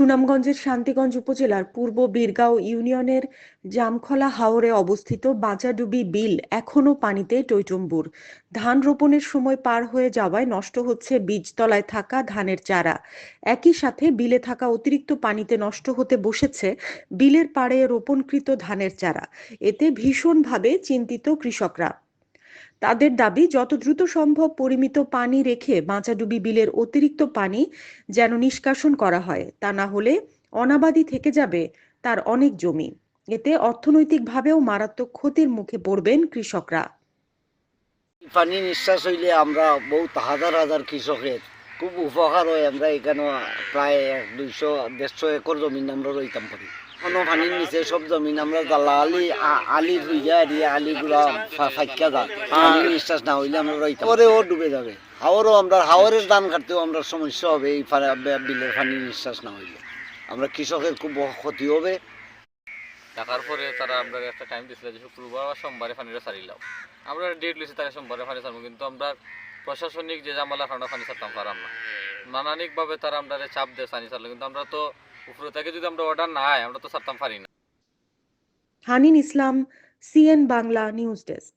সুনামগঞ্জের শান্তিগঞ্জ উপজেলার পূর্ব বীরগাঁও ইউনিয়নের জামখলা হাওরে অবস্থিত বাঁচাডুবি বিল এখনও পানিতে টইটুম্বুর ধান রোপণের সময় পার হয়ে যাওয়ায় নষ্ট হচ্ছে বীজতলায় থাকা ধানের চারা। একই সাথে বিলে থাকা অতিরিক্ত পানিতে নষ্ট হতে বসেছে বিলের পাড়ে রোপণকৃত ধানের চারা। এতে ভীষণভাবে চিন্তিত কৃষকরা। তাদের দাবি, যত দ্রুত সম্ভব পরিমিত পানি রেখে বাঁচাডুবি বিলের অতিরিক্ত পানি যেন নিষ্কাশন করা হয়, তা না হলে অনাবাদি থেকে যাবে তার অনেক জমি। এতে অর্থনৈতিকভাবেও মারাত্মক ক্ষতির মুখে পড়বেন কৃষকরা। পানি নিঃশ্বাস হইলে আমরা বহুত হাজার হাজার কৃষকের খুব উপকার হয়। আমরা এখানে প্রায় দুইশো, দেড়শো একর জমিন আমরা রইতাম পারি কোনো পানির নিচে সব জমিন আমরা জ্বালা আলি আলি ধুইয়া দিয়ে আলিগুলা ফা- ফাইকা যা। পানি নিঃশ্বাস না হইলে আমরা রইতাম। পরে ও ডুবে যাবে। হাওরও আমরা হাওরের ধান কাটতেও আমরা সমস্যা হবে এই বিলের পানি নিঃশ্বাস না হইলে। আমরা কৃষকের খুব ক্ষতি হবে। টাকার পরে তারা আমরা একটা টাইম দিছিল যে শুক্রবার বা সোমবারে পানিটা ছাড়িলাম আমরা ডেট লইছি তারা সোমবারে পানি ছাড়বো কিন্তু আমরা প্রশাসনিক যে জামালা কারণে পানি ছাড়তাম পারাম না নানানিকভাবে তারা আমরা চাপ দিয়ে পানি ছাড়লো কিন্তু আমরা তো উপরে থেকে যদি আমরা অর্ডার না আমরা তো ছাড়তাম পারি না। Hanin Islam, CN Bangla news desk.